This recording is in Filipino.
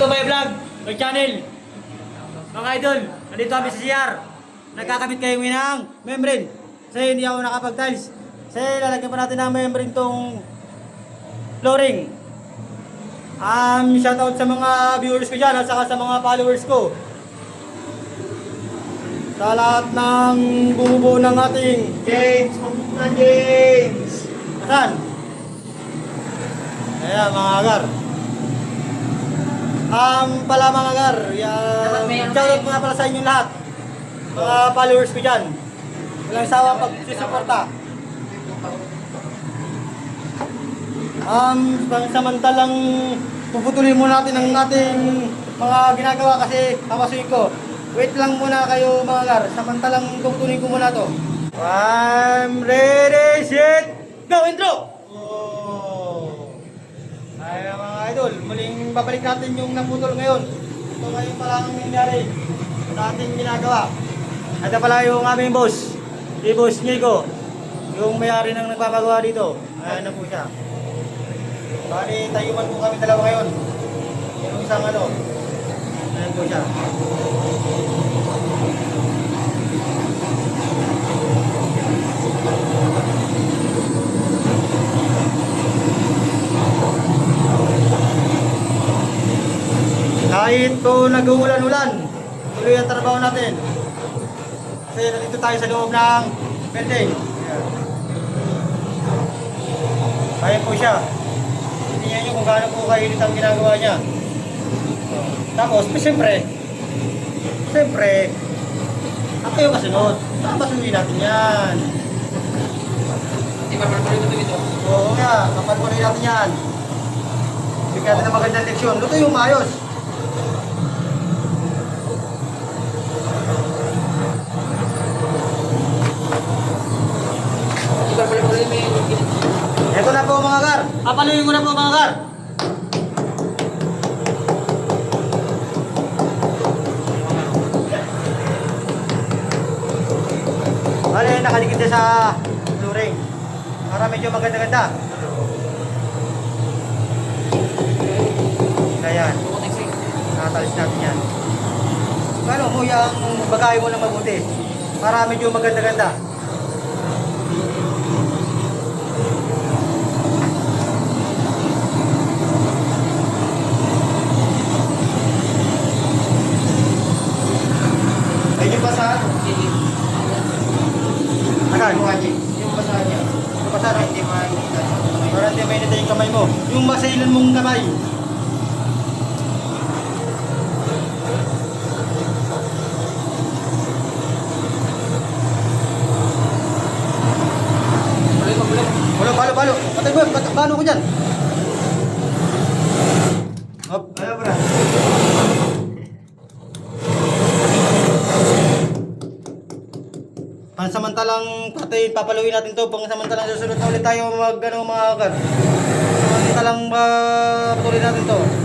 to my vlog, my channel. Mga idol, nandito kami sa CR. Nagkakamit kayo ng membrane. Kasi hindi ako nakapag-tiles. Kasi lalagyan pa natin ng membrane tong flooring. Um, shoutout sa mga viewers ko dyan at saka sa mga followers ko. Sa lahat ng bumubuo ng ating James, James! Saan? Ayan, mga agar. Um, pala mga yan, ano shoutout mga pala sa inyong lahat. Mga followers ko dyan. Walang sawang pagsusuporta. Um, samantalang puputulin muna natin ang ating mga ginagawa kasi papasukin ko. Wait lang muna kayo mga agar. Samantalang puputulin ko muna to. I'm ready, set, go, intro! Oh. Ay mga idol, muling babalik natin yung naputol ngayon. Ito ngayon pala ang nangyari sa ating ginagawa. Ito pala yung aming boss, si Boss Nico. Yung may-ari ng nagpapagawa dito. Ayan na po siya. Bali, tayuman po kami dalawa ngayon. Yung isang ano. Ayan po siya. Kahit po nag-uulan-ulan, tuloy ang trabaho natin. Kasi nandito tayo sa loob ng building. Kaya po siya. Tingnan niyo kung gaano po kainit ang ginagawa niya. Tapos, siyempre, siyempre, ang kayo kasunod. Papasunin natin yan. Di ba parang ito? Oo nga, kapalparin natin yan. Bigyan natin ng magandang leksyon. Luto yung maayos. Ito na po mga gar. Papaluin ko na po mga gar. Bale, nakalikid na sa flooring. Para medyo maganda-ganda. Nakatalis natin yan. Ano mo yung bagay mo na mabuti. Para medyo maganda-ganda. Ay, yung basahan. Akan? Yung basahan niya. Yung basahan? Para hindi makikita. Para hindi mainit yung kamay mo. Yung masailan mong kamay. Balo. Patay mo, bano ko dyan. Hop. Ano, bro? Pansamantalang patay, papaluin natin to. Pansamantalang susunod na ulit tayo mag, ano, mga agad. Pansamantalang uh, patuloy natin to.